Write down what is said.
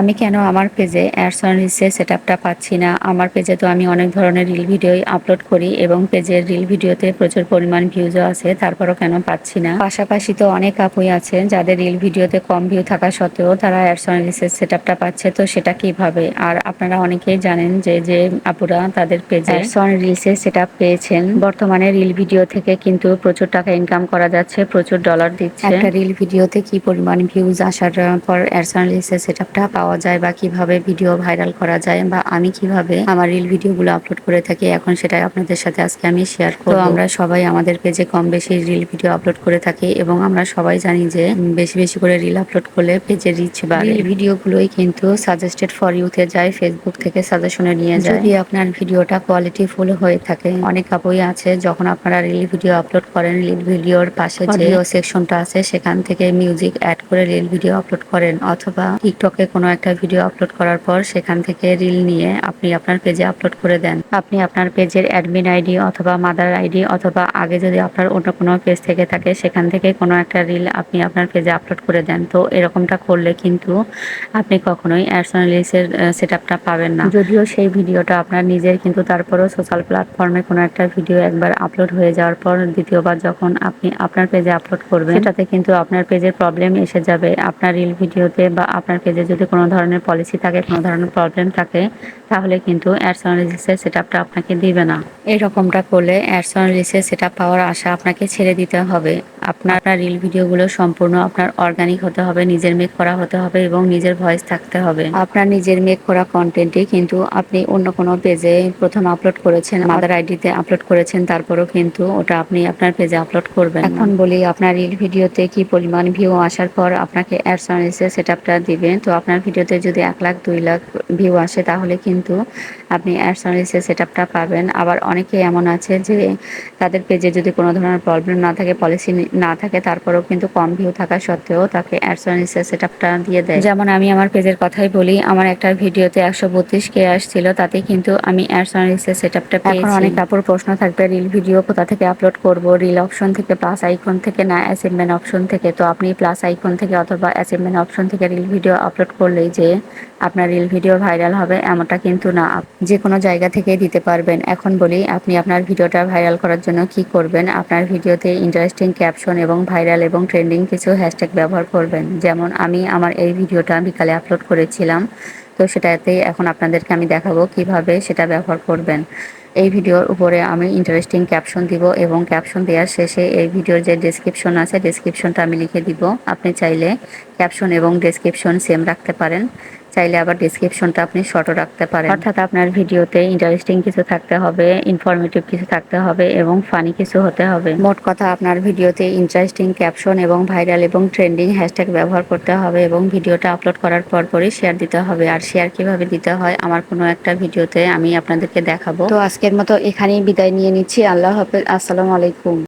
আমি কেন আমার পেজে অ্যাডস অন রিলসের সেট আপটা পাচ্ছি না? আমার পেজে তো আমি অনেক ধরনের রিল ভিডিওই আপলোড করি এবং পেজের রিল ভিডিওতে প্রচুর পরিমাণ ভিউজও আছে তারপরও কেন পাচ্ছি না? পাশাপাশি তো অনেক আপুই আছেন যাদের রিল ভিডিওতে কম ভিউ থাকা সত্ত্বেও তারা অ্যাডস অন রিলসের সেট আপটা পাচ্ছে তো সেটা কীভাবে? আর আপনারা অনেকেই জানেন যে যে আপুরা তাদের পেজে অ্যাডস অন রিলসের সেট আপ পেয়েছেন। বর্তমানে রিল ভিডিও থেকে কিন্তু প্রচুর টাকা ইনকাম করা যাচ্ছে প্রচুর ডলার দিচ্ছে। একটা রিল ভিডিওতে কি পরিমাণ ভিউজ আসার পর অ্যাডস অন রিলসের সেট আপটা পাওয়া যায় বা কীভাবে ভিডিও ভাইরাল করা যায় বা আমি কীভাবে আমার রিল ভিডিওগুলো আপলোড করে থাকি এখন সেটাই আপনাদের সাথে আজকে আমি শেয়ার করব। আমরা সবাই আমাদের পেজে কম বেশি রিল ভিডিও আপলোড করে থাকি এবং আমরা সবাই জানি যে বেশি বেশি করে রিল আপলোড করলে পেজে রিচ বা রিল ভিডিওগুলোই কিন্তু সাজেস্টেড ফর ইউতে যায় ফেসবুক থেকে সাজেশনে নিয়ে যায়। যদি আপনার ভিডিওটা কোয়ালিটি ফুল হয়ে থাকে অনেক আপুই আছে যখন আপনারা রিল ভিডিও আপলোড করেন রিল ভিডিওর পাশে যে সেকশনটা আছে সেখান থেকে মিউজিক অ্যাড করে রিল ভিডিও আপলোড করেন অথবা টিকটকে কোনো একটা ভিডিও আপলোড করার পর সেখান থেকে রিল নিয়ে আপনি আপনার পেজে আপলোড করে দেন। আপনি আপনার পেজের অ্যাডমিন আইডি অথবা মাদার আইডি অথবা আগে যদি আপনার অন্য কোনো পেজ থেকে থাকে, সেখান থেকে কোনো একটা রিল আপনি আপনার পেজে আপলোড করে দেন। তো এরকমটা করলে কিন্তু আপনি কখনোই অ্যাডসোনালিসের সেট আপটা পাবেন না। যদিও সেই ভিডিওটা আপনার নিজের, কিন্তু তারপরেও সোশ্যাল প্ল্যাটফর্মে কোনো একটা ভিডিও একবার আপলোড হয়ে যাওয়ার পর দ্বিতীয়বার যখন আপনি আপনার পেজে আপলোড করবেন, সেটাতে কিন্তু আপনার পেজের প্রবলেম এসে যাবে। আপনার রিল ভিডিওতে বা আপনার পেজে যদি কোনো ধরনের পলিসি থাকে, কোনো ধরনের প্রবলেম থাকে, তাহলে কিন্তু অ্যাডসোনালিসের সেট আপটা আপনাকে দিবে না। এরকমটা করলে অ্যাডসোনালিসের সেট আপ পাওয়ার আশা আপনাকে ছেড়ে দিতে হবে। আপনার রিল ভিডিওগুলো সম্পূর্ণ আপনার অর্গানিক হতে হবে, নিজের মেক করা হতে হবে এবং নিজের ভয়েস থাকতে হবে। আপনার নিজের মেক করা কন্টেন্টই কিন্তু আপনি অন্য কোনো পেজে প্রথম আপলোড করেছেন মাদার আইডিতে আপলোড করেছেন, তারপরও কিন্তু ওটা আপনি আপনার পেজে আপলোড করবেন এখন বলি আপনার রিল ভিডিওতে কি পরিমাণ ভিউ আসার পর আপনাকে অ্যাডসোনালিসের সেট আপটা দিবে তো আপনার ভিডিওতে যদি এক লাখ, দুই লাখ ভিউ আসে, তাহলে কিন্তু আপনি অ্যাডসোনালিসের সেট আপটা পাবেন। আবার অনেকে এমন আছে যে তাদের পেজে যদি কোনো ধরনের প্রবলেম না থাকে পলিসি না থাকে তারপরেও কিন্তু কম ভিউ থাকা সত্ত্বেও তাকে অ্যাডসোনালিসের সেট আপটা দিয়ে দেয়। যেমন আমি আমার পেজের কথাই বলি আমার একটা ভিডিওতে একশো বত্রিশ কে আসছিল তাতে কিন্তু আমি অ্যাডসোনালিসের সেট আপটা পেয়েছি। অনেক কাপড় প্রশ্ন থাকবে রিল ভিডিও কোথা থেকে আপলোড করব? রিল অপশন থেকে প্লাস আইকন থেকে না অ্যাসিভমেন্ট অপশন থেকে? তো আপনি প্লাস আইকন থেকে অথবা অ্যাসিভমেন্ট অপশন থেকে রিল ভিডিও আপলোড করলেই যে আপনার রিল ভিডিও ভাইরাল হবে, এমনটা কিন্তু না। যে কোনো জায়গা থেকে দিতে পারবেন। এখন বলি, আপনি আপনার ভিডিওটা ভাইরাল করার জন্য কি করবেন? আপনার ভিডিওতে ইন্টারেস্টিং ক্যাপশন এবং ভাইরাল এবং ট্রেন্ডিং কিছু হ্যাশট্যাগ ব্যবহার করবেন। যেমন, আমি আমার এই ভিডিওটা বিকালে আপলোড করেছিলাম। তো সেটাতে এখন আপনাদেরকে আমি দেখাবো কীভাবে সেটা ব্যবহার করবেন। এই ভিডিওর উপরে আমি ইন্টারেস্টিং ক্যাপশন দিব এবং ক্যাপশন দেওয়ার শেষে এই ভিডিওর যে ডেসক্রিপশন আছে ডেসক্রিপশনটা আমি লিখে দিব। আপনি চাইলে ক্যাপশন এবং ডেসক্রিপশন সেম রাখতে পারেন। চাইলে আবার ডিসক্রিপশনটা আপনি শর্টও রাখতে পারেন। অর্থাৎ আপনার ভিডিওতে ইন্টারেস্টিং কিছু থাকতে হবে ইনফরমেটিভ কিছু থাকতে হবে এবং ফানি কিছু হতে হবে। মোট কথা আপনার ভিডিওতে ইন্টারেস্টিং ক্যাপশন এবং ভাইরাল এবং ট্রেন্ডিং হ্যাশট্যাগ ব্যবহার করতে হবে এবং ভিডিওটা আপলোড করার পর পরই শেয়ার দিতে হবে। আর শেয়ার কীভাবে দিতে হয়, আমার কোনো একটা ভিডিওতে আমি আপনাদেরকে দেখাবো। তো আজকের মতো এখানেই বিদায় নিয়ে নিচ্ছি। আল্লাহ হাফেজ। আসসালামু আলাইকুম।